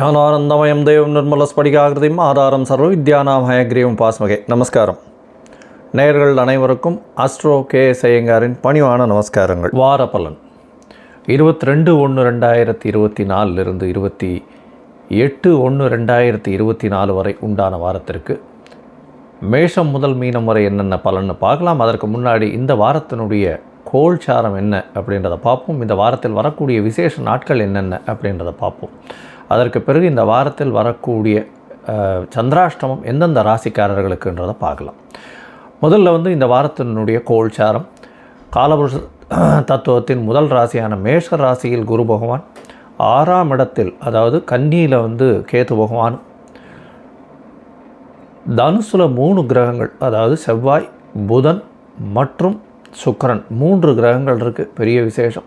ஞானானந்தமயம் தேவம் நிர்மலஸ்படிகாகிருதியும் ஆதாரம் சர்வ வித்யானாம் ஹயக்ரீவம் பாஸ்மகே. நமஸ்காரம். நேயர்கள் அனைவருக்கும் அஸ்ட்ரோ கே செய்யங்காரின் பணிவான நமஸ்காரங்கள். வார பலன் இருபத்தி ரெண்டு ஒன்று ரெண்டாயிரத்தி இருபத்தி நாலிலிருந்து இருபத்தி எட்டு ஒன்று ரெண்டாயிரத்தி இருபத்தி நாலு வரை உண்டான வாரத்திற்கு மேஷம் முதல் மீனம் வரை என்னென்ன பலன்னு பார்க்கலாம். அதற்கு முன்னாடி இந்த வாரத்தினுடைய கோல்சாரம் என்ன அப்படின்றத பார்ப்போம். இந்த வாரத்தில் வரக்கூடிய விசேஷ நாட்கள் என்னென்ன அப்படின்றத பார்ப்போம். அதற்கு பிறகு இந்த வாரத்தில் வரக்கூடிய சந்திராஷ்டமம் எந்தெந்த ராசிக்காரர்களுக்குன்றதை பார்க்கலாம். முதல்ல வந்து இந்த வாரத்தினுடைய கோல்சாரம். காலபுருஷ தத்துவத்தின் முதல் ராசியான மேஷ ராசியில் குரு பகவான். ஆறாம் இடத்தில் அதாவது கன்னியில் வந்து கேத்து பகவான். தனுசுல மூணு கிரகங்கள் அதாவது செவ்வாய் புதன் மற்றும் சுக்கரன். மூன்று கிரகங்கள் இருக்குது பெரிய விசேஷம்.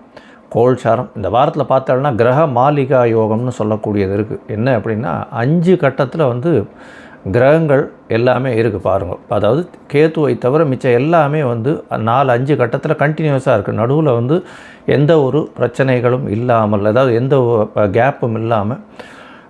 கோல்சாரம். இந்த வாரத்தில் பார்த்தோம்னா கிரக மாளிகா யோகம்னு சொல்லக்கூடியது இருக்குது என்ன அப்படின்னா அஞ்சு கட்டத்தில் வந்து கிரகங்கள் எல்லாமே இருக்குது பாருங்கள் அதாவது கேத்துவை தவிர மிச்சம் எல்லாமே வந்து நாலு அஞ்சு கட்டத்தில் கண்டினியூஸாக இருக்குது நடுவில் வந்து எந்த ஒரு பிரச்சனைகளும் இல்லாமல் அதாவது எந்த கேப்பும் இல்லாமல்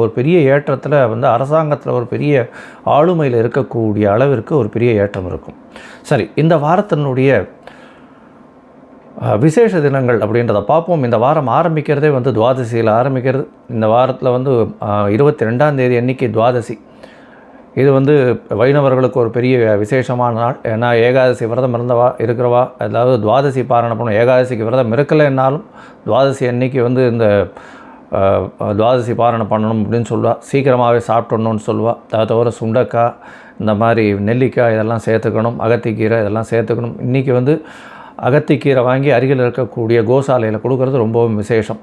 ஒரு பெரிய ஏற்றத்தில் வந்து அரசாங்கத்தில் ஒரு பெரிய ஆளுமையில் இருக்கக்கூடிய அளவிற்கு ஒரு பெரிய ஏற்றம் இருக்கும். சரி இந்த வாரத்தினுடைய விசேஷ தினங்கள் அப்படின்றத பார்ப்போம். இந்த வாரம் ஆரம்பிக்கிறதே வந்து துவாதசியில் ஆரம்பிக்கிறது. இந்த வாரத்தில் வந்து இருபத்தி ரெண்டாம் தேதி அன்னைக்கு துவாதசி. இது வந்து வைணவர்களுக்கு ஒரு பெரிய விசேஷமான நாள். ஏன்னா ஏகாதசி விரதம் இருந்தவா இருக்கிறவா அதாவது துவாதசி பாரணம் பண்ணும் ஏகாதசிக்கு விரதம் இருக்கலைன்னாலும் துவாதசி அன்னைக்கு வந்து இந்த துவாதசி பாரணம் பண்ணணும் அப்படின்னு சொல்லுவாள் சீக்கிரமாகவே சாப்பிட்ணுன்னு சொல்லுவாள் அதை தவிர சுண்டக்காய் இந்த மாதிரி நெல்லிக்காய் இதெல்லாம் சேர்த்துக்கணும். அகத்திக்கீரை இதெல்லாம் சேர்த்துக்கணும். இன்றைக்கி வந்து அகத்திக்கீரை வாங்கி அருகில் இருக்கக்கூடிய கோசாலையில் கொடுக்கறது ரொம்பவும் விசேஷம்.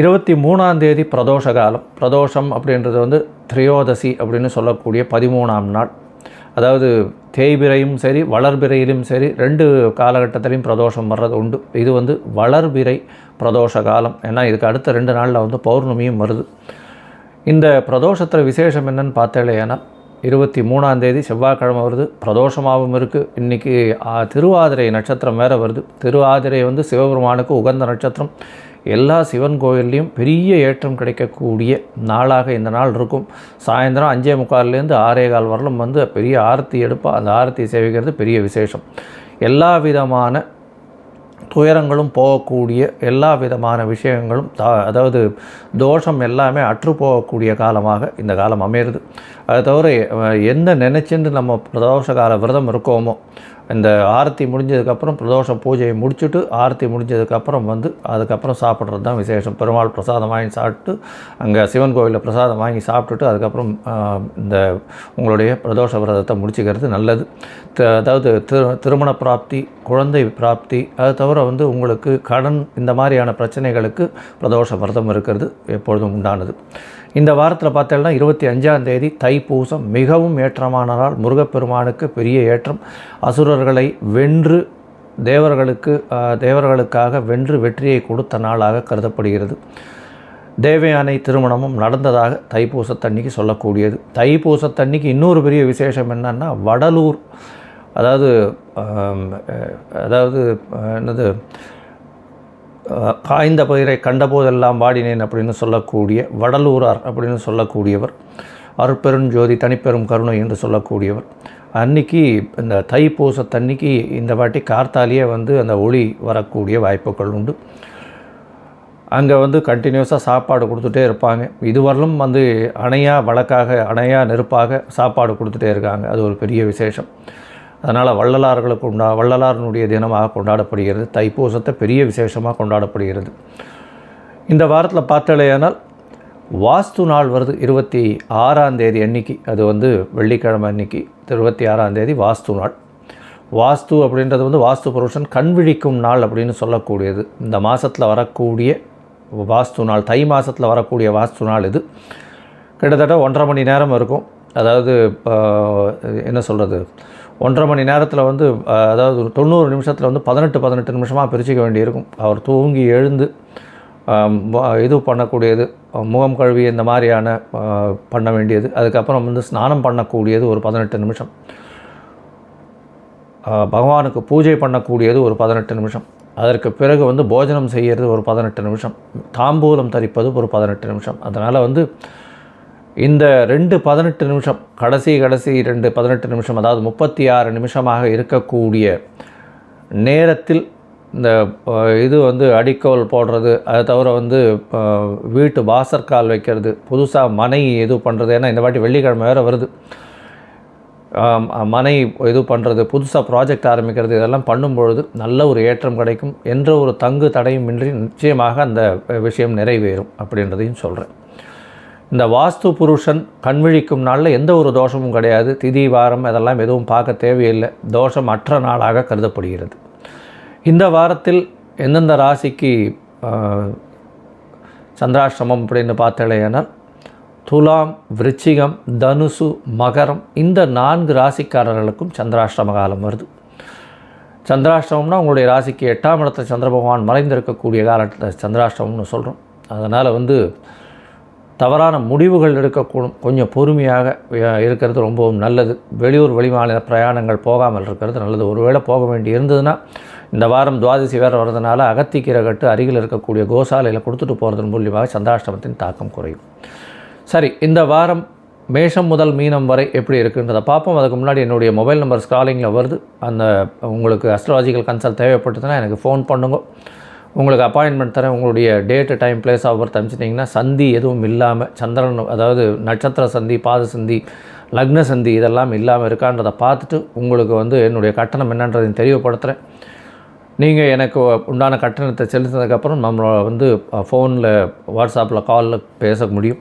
இருபத்தி மூணாம் தேதி பிரதோஷ காலம். பிரதோஷம் அப்படின்றது வந்து திரையோதசி அப்படின்னு சொல்லக்கூடிய பதிமூணாம் நாள். அதாவது தேய்பிரையும் சரி வளர்பிறையிலும் சரி ரெண்டு காலகட்டத்திலையும் பிரதோஷம் வர்றது உண்டு. இது வந்து வளர்பிறை பிரதோஷ காலம். ஏன்னா இதுக்கு அடுத்த ரெண்டு நாளில் வந்து பௌர்ணமியும் வருது. இந்த பிரதோஷத்தில் விசேஷம் என்னன்னு பார்த்தாலேனா இருபத்தி மூணாந்தேதி செவ்வாய்க்கிழமை வருது. பிரதோஷமாகவும் இருக்குது இன்றைக்கி திருவாதிரை நட்சத்திரம் வேறு வருது. திருவாதிரை வந்து சிவபெருமானுக்கு உகந்த நட்சத்திரம். எல்லா சிவன் கோயில்லையும் பெரிய ஏற்றம் கிடைக்கக்கூடிய நாளாக இந்த நாள் இருக்கும். சாயந்தரம் அஞ்சே முக்கால்லேருந்து ஆறே கால் வரலும் வந்து பெரிய ஆரத்தி எடுப்பா அந்த ஆரத்தி சேவிக்கிறது பெரிய விசேஷம். எல்லா விதமான துயரங்களும் போகக்கூடிய எல்லா விதமான விஷயங்களும் த அதாவது தோஷம் எல்லாமே அற்று போகக்கூடிய காலமாக இந்த காலம் அமையிறது. அதை தவிர என்ன நினச்சின்னு நம்ம பிரதோஷ கால விரதம் இருக்கோமோ இந்த ஆரத்தி முடிஞ்சதுக்கப்புறம் பிரதோஷ பூஜையை முடிச்சுட்டு ஆரத்தி முடிஞ்சதுக்கப்புறம் வந்து அதுக்கப்புறம் சாப்பிட்றது தான் விசேஷம். பெருமாள் பிரசாதம் வாங்கி சாப்பிட்டு அங்கே சிவன் கோவிலில் பிரசாதம் வாங்கி சாப்பிட்டுட்டு அதுக்கப்புறம் இந்த உங்களுடைய பிரதோஷ விரதத்தை முடிச்சுக்கிறது நல்லது. த- அதாவது திரு திருமண பிராப்தி குழந்தை பிராப்தி அது தவிர வந்து உங்களுக்கு கடன் இந்த மாதிரியான பிரச்சனைகளுக்கு பிரதோஷ விரதம் இருக்கிறது எப்பொழுதும் உண்டானது. இந்த வாரத்தில் பார்த்தோம்னா இருபத்தி அஞ்சாம் தேதி தைப்பூசம் மிகவும் ஏற்றமானதால் முருகப்பெருமானுக்கு பெரிய ஏற்றம். அசுரர்களை வென்று தேவர்களுக்கு தேவர்களுக்காக வென்று வெற்றியை கொடுத்த நாளாக கருதப்படுகிறது. தேவயானை திருமணமும் நடந்ததாக தைப்பூசத்தன்னைக்கு சொல்லக்கூடியது. தைப்பூசத்தன்னைக்கு இன்னொரு பெரிய விசேஷம் என்னன்னா வடலூர் அதாவது அதாவது என்னது காய்ந்த பயிரை கண்டபோதெல்லாம் வாடினேன் அப்படின்னு சொல்லக்கூடிய வடலூரார் அப்படின்னு சொல்லக்கூடியவர். அருட்பெருஞ்சோதி தனிப்பெரும் கருணை என்று சொல்லக்கூடியவர். அன்னைக்கு இந்த தைப்பூசத்தன்னைக்கு இந்த வாட்டி கார்த்தாலேயே வந்து அந்த ஒளி வரக்கூடிய வாய்ப்புகள் உண்டு. அங்கே வந்து கண்டினியூஸாக சாப்பாடு கொடுத்துட்டே இருப்பாங்க. இதுவரையிலும் வந்து அணையாக வழக்காக அணையாக நெருப்பாக சாப்பாடு கொடுத்துட்டே இருக்காங்க. அது ஒரு பெரிய விசேஷம். அதனால் வள்ளலார்களுக்கு உண்டா வள்ளலாரனுடைய தினமாக கொண்டாடப்படுகிறது. தைப்பூசத்தை பெரிய விசேஷமாக கொண்டாடப்படுகிறது. இந்த வாரத்தில் பார்த்தாலேயானால் வாஸ்து நாள் வருது இருபத்தி ஆறாம் தேதி அன்னைக்கு. அது வந்து வெள்ளிக்கிழமை அன்னைக்கு. இருபத்தி ஆறாம் தேதி வாஸ்து நாள். வாஸ்து அப்படின்றது வந்து வாஸ்து புருஷன் கண் விழிக்கும் நாள் அப்படின்னு சொல்லக்கூடியது. இந்த மாதத்தில் வரக்கூடிய வாஸ்து நாள் தை மாதத்தில் வரக்கூடிய வாஸ்து நாள் இது. கிட்டத்தட்ட ஒன்றரை மணி நேரம் இருக்கும். அதாவது இப்போ என்ன சொல்கிறது ஒன்றரை மணி நேரத்தில் வந்து அதாவது தொண்ணூறு நிமிஷத்தில் வந்து பதினெட்டு பதினெட்டு நிமிஷமாக பிரிச்சுக்க வேண்டியிருக்கும். அவர் தூங்கி எழுந்து இது பண்ணக்கூடியது முகம் கழுவி இந்த மாதிரியான பண்ண வேண்டியது. அதுக்கப்புறம் வந்து ஸ்நானம் பண்ணக்கூடியது ஒரு பதினெட்டு நிமிஷம். பகவானுக்கு பூஜை பண்ணக்கூடியது ஒரு பதினெட்டு நிமிஷம். அதற்கு பிறகு வந்து போஜனம் செய்கிறது ஒரு பதினெட்டு நிமிஷம். தாம்பூலம் தரிப்பது ஒரு பதினெட்டு நிமிஷம். அதனால் வந்து இந்த ரெண்டு பதினெட்டு நிமிஷம் கடைசி கடைசி ரெண்டு பதினெட்டு நிமிஷம் அதாவது முப்பத்தி ஆறு நிமிஷமாக இருக்கக்கூடிய நேரத்தில் இந்த இது வந்து அடிக்கோல் போடுறது. அதை தவிர வந்து வீட்டு வாசற்கால் வைக்கிறது. புதுசாக மனை இது பண்ணுறது ஏன்னா இந்த வாட்டி வெள்ளிக்கிழமை வேறு வருது. மனை இது பண்ணுறது புதுசாக ப்ராஜெக்ட் ஆரம்பிக்கிறது இதெல்லாம் பண்ணும்பொழுது நல்ல ஒரு ஏற்றம் கிடைக்கும். என்ற ஒரு தங்கு தடையுமின்றி நிச்சயமாக அந்த விஷயம் நிறைவேறும் அப்படின்றதையும் சொல்கிறேன் இந்த வாஸ்து புருஷன் கண்விழிக்கும் நாளில் எந்த ஒரு தோஷமும் கிடையாது. திதி வாரம் அதெல்லாம் எதுவும் பார்க்க தேவையில்லை. தோஷம் அற்ற நாளாக கருதப்படுகிறது. இந்த வாரத்தில் எந்தெந்த ராசிக்கு ஆஹ், சந்திராஷ்டமம் அப்படின்னு பார்த்தேனால் துலாம் விருச்சிகம் தனுசு மகரம் இந்த நான்கு ராசிக்காரர்களுக்கும் சந்திராஷ்டம காலம் வருது. சந்திராஷ்டமம்னா உங்களுடைய ராசிக்கு எட்டாம் இடத்துல சந்திர பகவான் மறைந்திருக்கக்கூடிய காலத்தில் சந்திராஷ்டமம்னு சொல்கிறோம் அதனால் வந்து தவறான முடிவுகள் எடுக்கக்கூடும். கொஞ்சம் பொறுமையாக இருக்கிறது ரொம்பவும் நல்லது. வெளியூர் வெளிமாநில பிரயாணங்கள் போகாமல் இருக்கிறது நல்லது. ஒருவேளை போக வேண்டி இருந்ததுன்னா இந்த வாரம் துவாதசி வேறு வர்றதுனால அகத்திக்கீரை கட்டு அருகில் இருக்கக்கூடிய கோசாலையில் கொடுத்துட்டு போகிறதன் மூலியமாக சந்திராஷ்டமத்தின் தாக்கம் குறையும். சரி இந்த வாரம் மேஷம் முதல் மீனம் வரை எப்படி இருக்குன்றதை பார்ப்போம். அதுக்கு முன்னாடி என்னுடைய மொபைல் நம்பர் ஸ்க்ராலிங்கில் வருது. அந்த உங்களுக்கு அஸ்ட்ராலஜிக்கல் கன்சல்ட் தேவைப்பட்டதுன்னா எனக்கு ஃபோன் பண்ணுங்க. உங்களுக்கு அப்பாயின்மெண்ட் தரேன். உங்களுடைய date time place of birth அனுப்பிச்சிட்டிங்கன்னா சந்தி எதுவும் இல்லாமல் சந்திரன் அதாவது நட்சத்திர சந்தி பாத சந்தி லக்ன சந்தி இதெல்லாம் இல்லாமல் இருக்கான்றதை பார்த்துட்டு உங்களுக்கு வந்து என்னுடைய கட்டணம் என்னன்றதையும் தெரியப்படுத்துகிறேன் நீங்கள் எனக்கு உண்டான கட்டணத்தை செலுத்தினதுக்கப்புறம் நம்மளை வந்து ஃபோனில் வாட்ஸ்அப்பில் காலில் பேச முடியும்.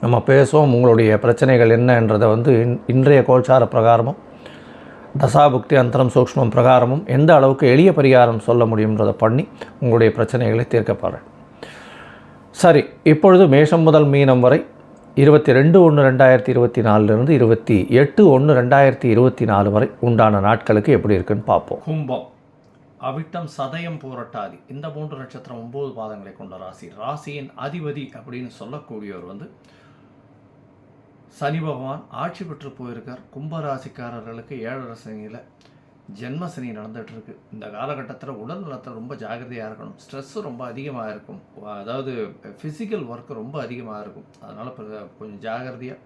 நம்ம பேசுவோம். உங்களுடைய பிரச்சனைகள் என்னன்றதை வந்து இன்- இன்றைய கோல்சார பிரகாரமும் தசாபுக்தி அந்தரம் சூக்மம் பிரகாரமும் எந்த அளவுக்கு எளிய பரிகாரம் சொல்ல முடியுன்றதை பண்ணி உங்களுடைய பிரச்சனைகளை தீர்க்கப்படுறேன் சரி இப்பொழுது மேஷம் முதல் மீனம் வரை இருபத்தி ரெண்டு ஒன்று ரெண்டாயிரத்தி இருபத்தி நாலுலேருந்து இருபத்தி எட்டு ஒன்று ரெண்டாயிரத்தி இருபத்தி நாலு வரை உண்டான நாட்களுக்கு எப்படி இருக்குன்னு பார்ப்போம். கும்பம். அவிட்டம் சதயம் போரட்டாதி. இந்த மூன்று நட்சத்திரம் ஒம்பது பாதங்களை கொண்ட ராசி. ராசியின் அதிபதி அப்படின்னு சொல்லக்கூடியவர் வந்து சனி பகவான் ஆட்சி பெற்று போயிருக்கார். கும்பராசிக்காரர்களுக்கு ஏழரை சனியில் ஜென்ம சனி இந்த காலகட்டத்தில் உடல் நலத்தில் ரொம்ப ஜாகிரதையாக இருக்கணும். ஸ்ட்ரெஸ்ஸு ரொம்ப அதிகமாக இருக்கும். அதாவது ஃபிசிக்கல் ஒர்க்கு ரொம்ப அதிகமாக இருக்கும். அதனால் கொஞ்சம் ஜாகிரதையாக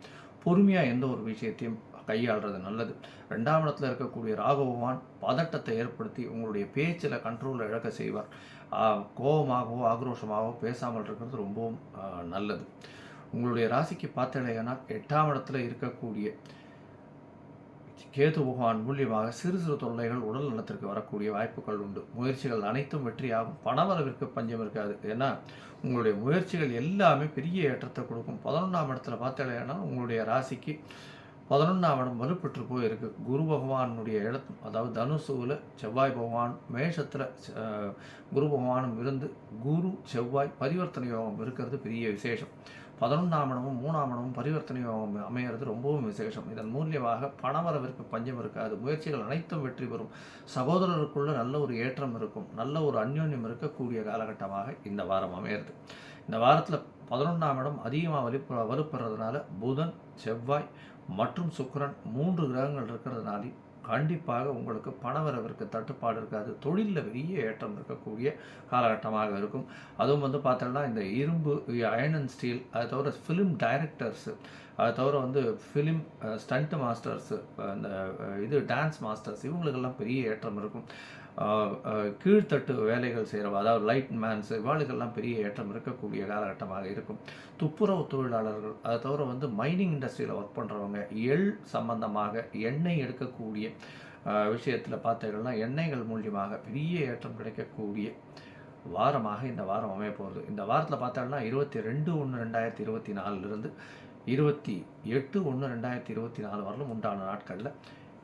பொறுமையாக எந்த ஒரு விஷயத்தையும் கையாளுறது நல்லது. ரெண்டாம் இடத்துல இருக்கக்கூடிய ராகவான் பதட்டத்தை ஏற்படுத்தி உங்களுடைய பேச்சில் கண்ட்ரோலை இழக்க செய்வார். கோபமாகவோ ஆக்ரோஷமாகவோ பேசாமல் இருக்கிறது ரொம்பவும் நல்லது. உங்களுடைய ராசிக்கு பார்த்தலையானா எட்டாம் இடத்துல இருக்கக்கூடிய கேது பகவான் மூலியமாக சிறு சிறு தொல்லைகள் உடல் நலத்திற்கு வரக்கூடிய வாய்ப்புகள் உண்டு. முயற்சிகள் அனைத்தும் வெற்றியாகும். பணவரவிற்கு பஞ்சம் இருக்காது. ஏன்னா உங்களுடைய முயற்சிகள் எல்லாமே பெரிய ஏற்றத்தை கொடுக்கும். பதினொன்றாம் இடத்துல பார்த்தலையானா உங்களுடைய ராசிக்கு பதினொன்றாம் இடம் வலுப்பெற்று போயிருக்கு. குரு பகவானுடைய இடத்தும் அதாவது தனுசுவில் செவ்வாய் பகவான் மேஷத்தில் குரு பகவானும் இருந்து குரு செவ்வாய் பரிவர்த்தனை யோகம் இருக்கிறது பெரிய விசேஷம். பதினொன்றாம் இடமும் மூணாம் இடமும் பரிவர்த்தனை யோகம் அமையிறது ரொம்பவும் விசேஷம். இதன் மூலியமாக பணவரவிற்கு பஞ்சம் இருக்காது. முயற்சிகள் அனைத்தும் வெற்றி பெறும். சகோதரருக்குள்ள நல்ல ஒரு ஏற்றம் இருக்கும். நல்ல ஒரு அந்யோன்யம் இருக்கக்கூடிய காலகட்டமாக இந்த வாரம் அமையிறது. இந்த வாரத்தில் பதினொன்றாம் இடம் அதிகமாக வலுப்ப வலுப்படுறதுனால புதன் செவ்வாய் மற்றும் சுக்கரன் மூன்று கிரகங்கள் இருக்கிறதுனால கண்டிப்பாக உங்களுக்கு பணவரவிற்கு தட்டுப்பாடு இருக்காது. தொழிலில் பெரிய ஏற்றம் இருக்கக்கூடிய காலகட்டமாக இருக்கும். அதுவும் வந்து பார்த்தோம்னா இந்த இரும்பு அயன் அண்ட் ஸ்டீல் அதை தவிர ஃபிலிம் டைரக்டர்ஸு அதை தவிர வந்து ஃபிலிம் ஸ்டண்ட் மாஸ்டர்ஸு அந்த uh, இது டான்ஸ் மாஸ்டர்ஸ் இவங்களுக்கெல்லாம் பெரிய ஏற்றம் இருக்கும். கீழ்த்தட்டு வேலைகள் செய்கிறவ அதாவது லைட் மேன்ஸ் இவாளுக்கெல்லாம் பெரிய ஏற்றம் இருக்கக்கூடிய காலகட்டமாக இருக்கும். துப்புரவு தொழிலாளர்கள் அதை தவிர வந்து மைனிங் இண்டஸ்ட்ரியில் ஒர்க் பண்ணுறவங்க எள் சம்பந்தமாக எண்ணெய் எடுக்கக்கூடிய விஷயத்தில் பார்த்தீங்கன்னா எண்ணெய்கள் மூலியமாக பெரிய ஏற்றம் கிடைக்கக்கூடிய வாரமாக இந்த வாரம் அமைய போகுது. இந்த வாரத்தில் பார்த்தோம்னா இருபத்தி ரெண்டு ஒன்று ரெண்டாயிரத்தி இருபத்தி நாலுலேருந்து இருபத்தி எட்டு ஒன்று ரெண்டாயிரத்தி இருபத்தி நாலு வரலும் உண்டான நாட்களில்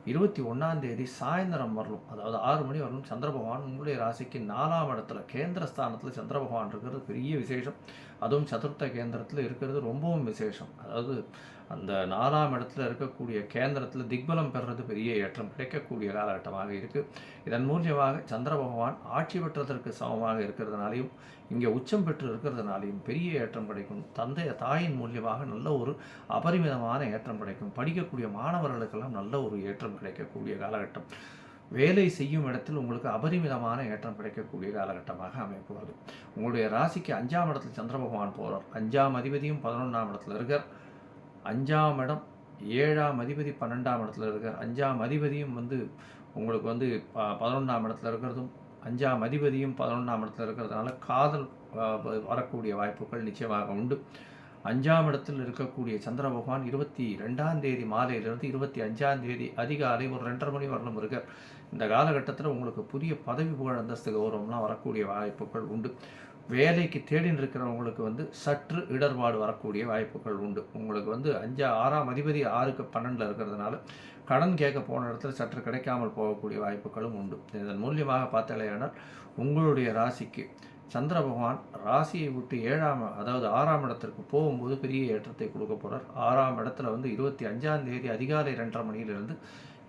இருபத்தி ஒன்றாம் தேதி சாயந்தரம் வரலும் அதாவது ஆறு மணி வரலும் சந்திர பகவான் உங்களுடைய ராசிக்கு நாலாம் இடத்துல கேந்திர ஸ்தானத்தில் சந்திர பகவான் இருக்கிறது பெரிய விசேஷம். அதுவும் சதுர்த்த கேந்திரத்தில் இருக்கிறது ரொம்பவும் விசேஷம். அதாவது அந்த நாலாம் இடத்துல இருக்கக்கூடிய கேந்திரத்தில் திக்பலம் பெறுறது பெரிய ஏற்றம் கிடைக்கக்கூடிய காலகட்டமாக இருக்குது இதன் மூலியமாக சந்திர பகவான் ஆட்சி பெற்றதற்கு சமமாக இருக்கிறதுனாலையும் இங்கே உச்சம் பெற்று இருக்கிறதுனாலையும் பெரிய ஏற்றம் கிடைக்கும். தந்தைய தாயின் மூலியமாக நல்ல ஒரு அபரிமிதமான ஏற்றம் கிடைக்கும். படிக்கக்கூடிய மாணவர்களுக்கெல்லாம் நல்ல ஒரு ஏற்றம் கிடைக்கக்கூடிய காலகட்டம். வேலை செய்யும் இடத்தில் உங்களுக்கு அபரிமிதமான ஏற்றம் கிடைக்கக்கூடிய காலகட்டமாக அமையப்போகிறது உங்களுடைய ராசிக்கு அஞ்சாம் இடத்துல சந்திர பகவான் போகிறார் அஞ்சாம் அதிபதியும் பதினொன்றாம் இடத்துல இருக்கார். அஞ்சாம் இடம் ஏழாம் அதிபதி பன்னெண்டாம் இடத்துல இருக்கார். அஞ்சாம் அதிபதியும் வந்து உங்களுக்கு வந்து ப- பதினொன்றாம் இடத்துல இருக்கிறதும் அஞ்சாம் அதிபதியும் பதினொன்றாம் இடத்துல இருக்கிறதுனால காதல் வரக்கூடிய வாய்ப்புகள் நிச்சயமாக உண்டு. அஞ்சாம் இடத்தில் இருக்கக்கூடிய சந்திர பகவான் இருபத்தி ரெண்டாம் தேதி மாலையிலிருந்து இருபத்தி அஞ்சாம் தேதி அதிகாலை ஒரு ரெண்டரை மணி வரலும் இருக்கார். இந்த காலகட்டத்தில் உங்களுக்கு புதிய பதவி புகழ் அந்தஸ்து கௌரவம்லாம் வரக்கூடிய வாய்ப்புகள் உண்டு. வேலைக்கு தேடின்னு இருக்கிறவங்களுக்கு வந்து சற்று இடர்பாடு வரக்கூடிய வாய்ப்புகள் உண்டு. உங்களுக்கு வந்து அஞ்சா ஆறாம் அதிபதி ஆறுக்கு பன்னெண்டில் இருக்கிறதுனால கடன் கேட்க போன இடத்துல சற்று கிடைக்காமல் போகக்கூடிய வாய்ப்புகளும் உண்டு. இதன் மூலியமாக பார்த்தாலேயானால் உங்களுடைய ராசிக்கு சந்திர பகவான் ராசியை விட்டு ஏழாம் அதாவது ஆறாம் இடத்திற்கு போகும்போது பெரிய ஏற்றத்தை கொடுக்க போகிறார் ஆறாம் இடத்துல வந்து இருபத்தி அஞ்சாம் தேதி அதிகாலை ரெண்டரை மணியிலிருந்து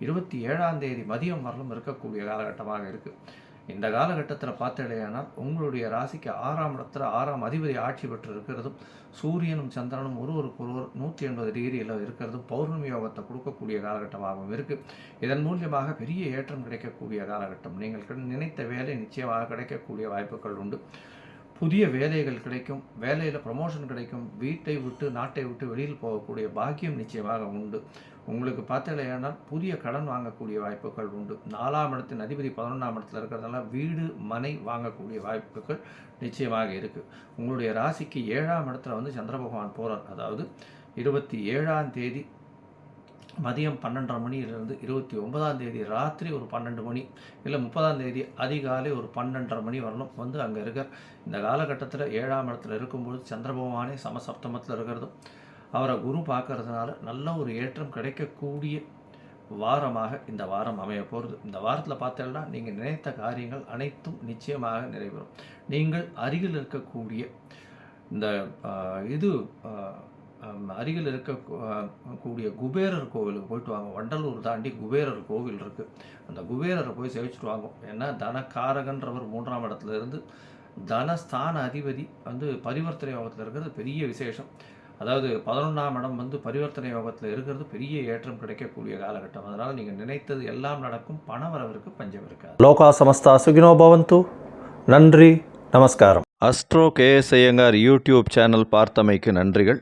இருபத்தி ஏழாம் தேதி மதியம் வரலும் இருக்கக்கூடிய காலகட்டமாக இருக்குது இந்த காலகட்டத்தில் பார்த்தடையானால் உங்களுடைய ராசிக்கு ஆறாம் இடத்துல ஆறாம் அதிபதி ஆட்சி பெற்று இருக்கிறதும் சூரியனும் சந்திரனும் ஒருவருக்கு ஒருவர் நூற்றி எண்பது டிகிரியில் இருக்கிறதும் பௌர்ணமி யோகத்தை கொடுக்கக்கூடிய காலகட்டமாகவும் இருக்குது இதன் மூலியமாக பெரிய ஏற்றம் கிடைக்கக்கூடிய காலகட்டம். நீங்கள் நினைத்த வேலை நிச்சயமாக கிடைக்கக்கூடிய வாய்ப்புகள் உண்டு. புதிய வேலைகள் கிடைக்கும் வேலையில் ப்ரமோஷன் கிடைக்கும் வீட்டை விட்டு நாட்டை விட்டு வெளியில் போகக்கூடிய பாக்கியம் நிச்சயமாக உண்டு. உங்களுக்கு பார்த்தலையானால் புதிய கடன் வாங்கக்கூடிய வாய்ப்புகள் உண்டு. நாலாம் இடத்தின் அதிபதி பதினொன்றாம் இடத்துல இருக்கிறதுனால வீடு மனை வாங்கக்கூடிய வாய்ப்புகள் நிச்சயமாக இருக்குது உங்களுடைய ராசிக்கு ஏழாம் இடத்துல வந்து சந்திர பகவான் போகிறார் அதாவது இருபத்தி ஏழாம் தேதி மதியம் பன்னெண்டரை மணியிலிருந்து இருபத்தி ஒன்பதாம் தேதி ராத்திரி ஒரு பன்னெண்டு மணி இல்லை முப்பதாம் தேதி அதிகாலை ஒரு பன்னெண்டரை மணி வரணும். வந்து அங்கே இருக்கிற இந்த காலகட்டத்தில் ஏழாம் இடத்துல இருக்கும்பொழுது சந்திரபகவானே சமசப்தமத்தில் இருக்கிறதும் அவரை குரு பார்க்கறதுனால நல்ல ஒரு ஏற்றம் கிடைக்கக்கூடிய வாரமாக இந்த வாரம் அமைய போகிறது இந்த வாரத்தில் பார்த்தீங்கன்னா நீங்கள் நினைத்த காரியங்கள் அனைத்தும் நிச்சயமாக நிறைவேறும். நீங்கள் அருகில் இருக்கக்கூடிய இந்த இது அருகில் இருக்க கூடிய குபேரர் கோவிலுக்கு போயிட்டு வாங்க. வண்டலூர் தாண்டி குபேரர் கோவில் இருக்குது அந்த குபேரரை போய் சேவிச்சுட்டு வாங்க. ஏன்னா தனக்காரகன்றவர் மூன்றாம் இடத்துல இருந்து தனஸ்தான அதிபதி வந்து பரிவர்த்தனை யோகத்தில் இருக்கிறது பெரிய விசேஷம். அதாவது பதினொன்றாம் இடம் வந்து பரிவர்த்தனை யோகத்தில் இருக்கிறது பெரிய ஏற்றம் கிடைக்கக்கூடிய காலகட்டம். அதனால் நீங்கள் நினைத்தது எல்லாம் நடக்கும். பண வரவிற்கு பஞ்சம் இருக்காது. லோகா சமஸ்தா சுகினோ பவந்து. நன்றி. நமஸ்காரம். Astro KS Iyengar YouTube channel பார்த்தமைக்கு நன்றிகள்.